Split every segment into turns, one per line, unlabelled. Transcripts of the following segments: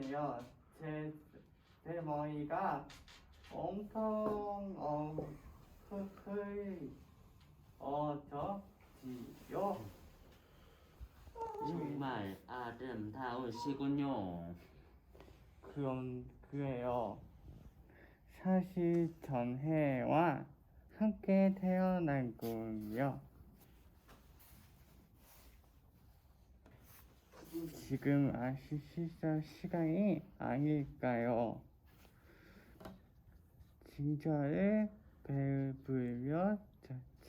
용서하세요. 제, 제 머리가 엄청 어졌지요.
정말 아름다우시군요.
그럼 그래요. 사실 전해와 함께 태어난군요. 지금 아시시절 시간이 아닐까요? 진저를 배우며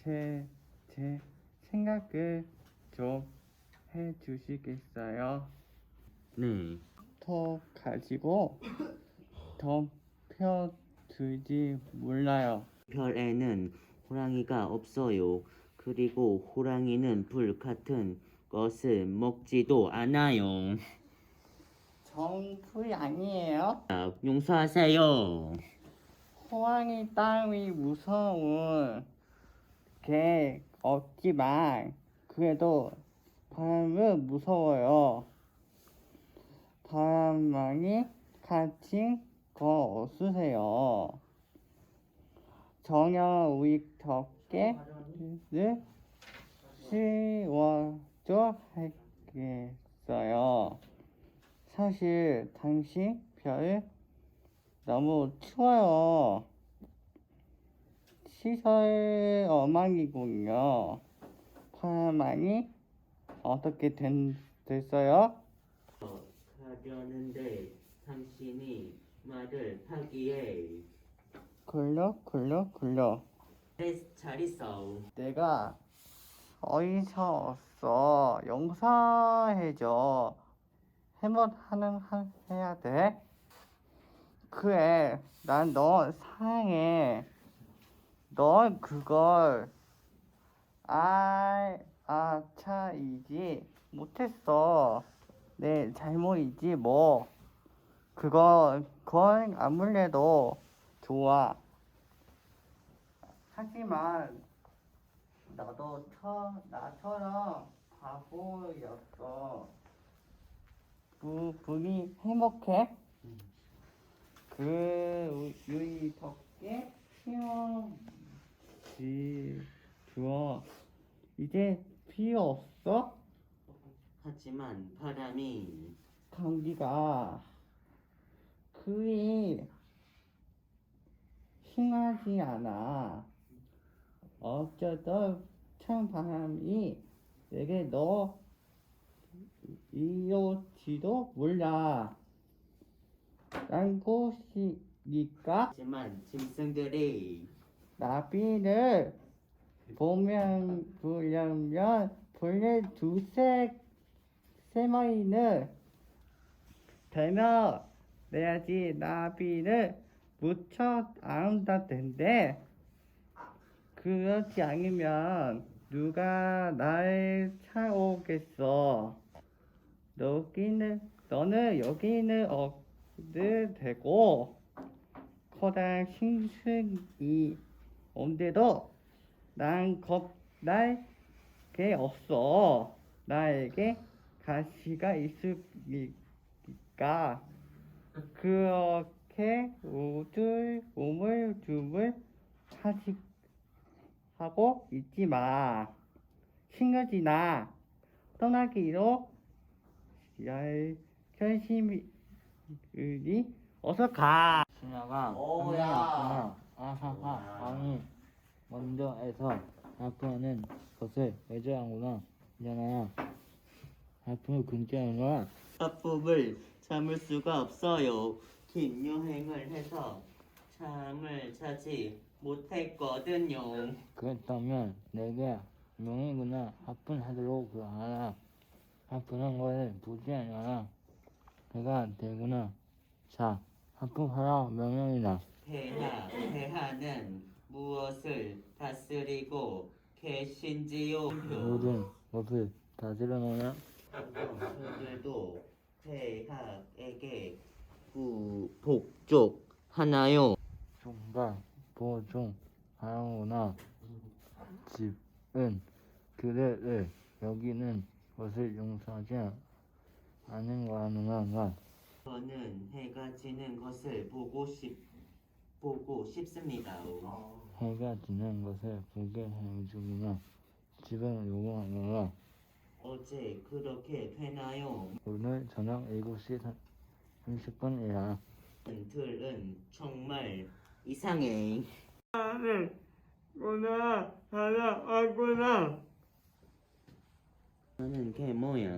제, 제 생각을 좀 해주시겠어요?
네.
더 가지고 덮여두지 몰라요.
별에는 호랑이가 없어요. 그리고 호랑이는 불 같은 것을 먹지도 않아요.
정풀이 아니에요.
아, 용서하세요.
호랑이 따위 무서운 게 없지만 그래도 바람은 무서워요. 바람만이 갇힌 거 없으세요. 전혀 우리 덮개를 씌 워줘 하겠어요. 사실 당신 별 너무 추워요. 시설 엉망이군요. 파마니 어떻게 된, 됐어요?
가려는데 당신이 말을 하기에
굴려 굴려 굴려.
네, 잘 있어.
내가 어이서 없어. 용서해줘. 해못 하는 한 해야 돼. 그래, 난 너 사랑해. 넌 그걸 아, 아차이지 못했어. 내 잘못이지 뭐. 그거 그건 아무래도 좋아. 하지만 나도 처, 나처럼 바보였어. 부, 분이 행복해? 그 유이 덕게 시험 지 주어 이제 필요 없어?
하지만 바람이
감기가 그리 심하지 않아. 어쩌다 찬 바람이 내게 너 이올지도 몰라. 난 곳이니까
하지만 짐승들이
나비를 보면 보려면 본래 두세 세 마리는 되면 내야지 나비를 무척 아름다울 텐데 그렇지 않으면 누가 날 찾아오겠어? 여기는 너는 여기는 어디 되고. 커다란 신승이 온데도 난 겁날 게 없어. 나에게 가시가 있으니까. 그렇게 우둘 우물쭈물 하지 하고 있지 마. 신경지나 떠나기로 열 결심이 어서 가.
신하가
오, 야.
아니었구나. 아하하 아니 먼저 해서 아프는 것을 외조하구나 미안하야 아픔을 근처하는
아픔을 참을 수가 없어요. 긴 여행을 해서 잠을 자지 못했거든요.
그렇다면 내게 명이구나 아픈하도록 하라 아프는 것을 보지 않아라 내가 되구나 자 아픔하라 명령이다
폐하, 폐하는 무엇을 다스리고 계신지요?
모든 것을 다스려놓으라
그들도 폐하에게 구, 복종하나요?
보종 하는구나 집은 그대를 여기는 것을 용서하지 거 아니면
저는 해가 지는 것을 보고 싶 보고 싶습니다.
해가 지는 것을 보게 해주기는 집에 요구하느라
어제 그렇게 되나요?
오늘 저녁 7시 30분이라
틀은 정말 이상해.
구나 하나 왔구나
나는 걔 뭐야?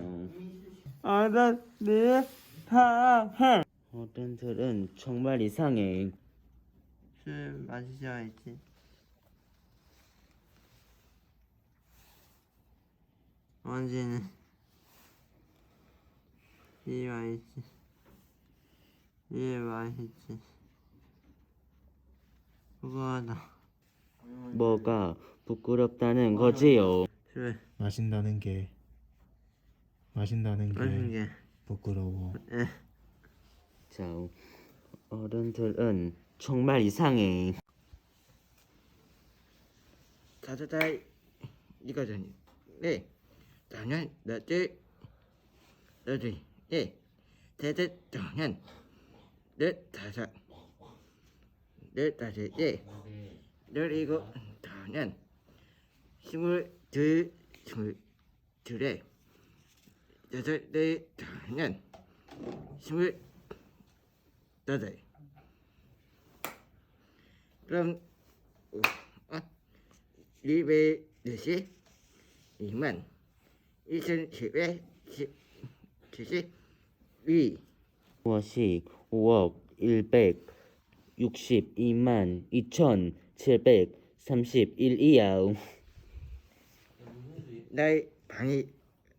아저씨 사랑해
어떤 틀은 정말 이상해.
술 마시셔야지. 원지는 이 맛있지. 이 맛있지. 그거하다.
뭐가 부끄럽다는 거지요?
술
마신다는 게 마신다는 게
게.
부끄러워.
자, 어른들은 정말 이상해.
가져다 이거잖니. 네. 당연 너들 너들 네. 대대 당연 네 다섯 네 다섯 네. 열이고 당연 스물 둘 스물 둘에 여덟 네 당연 스물 여덟. 그럼 어, 이백 네시 이만 이천 십에 칠십 위
무엇이? 5억 162만 2,731이야.
나의 방해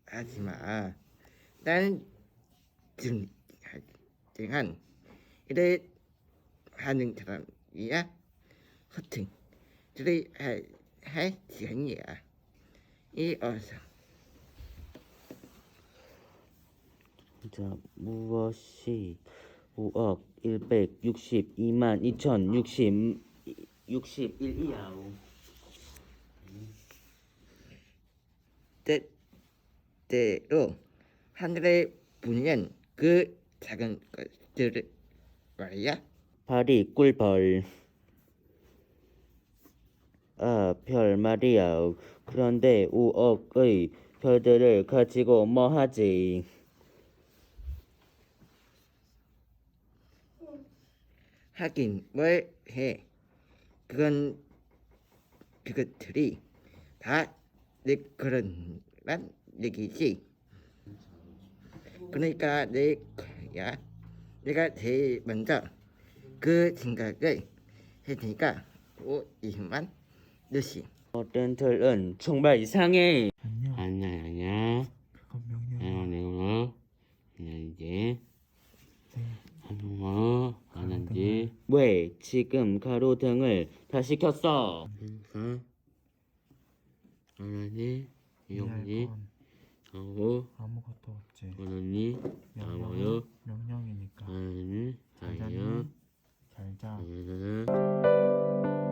하지 마. 나는 등 등한 이래 하는 사람이야. 허튼 그래 할할 시간이야. 이 어서
자, 무엇이 5억 162만 2,060 61이야.
때때로 하늘에 부는 그 작은 것들을 말이야.
발이 꿀벌. 아, 별 말이야. 그런데 5억의 별들을 가지고 뭐 하지?
뭘 해. 그건 그것들이 다 내 그런 란 얘기지. 그러니까 내 거야. 내가 제일 먼저 그 생각을 했으니까 오 이만 몇시
어른들은 정말 이상해. 지금 가로등을 다시 켰어? 응? 안녕하지. 이용지.
이해할 건
하고
아무것도 없지.
아무요.
명령은 명령이니까.
안녕하니.
잘
안녕.
잤니? 잘 자.
안녕.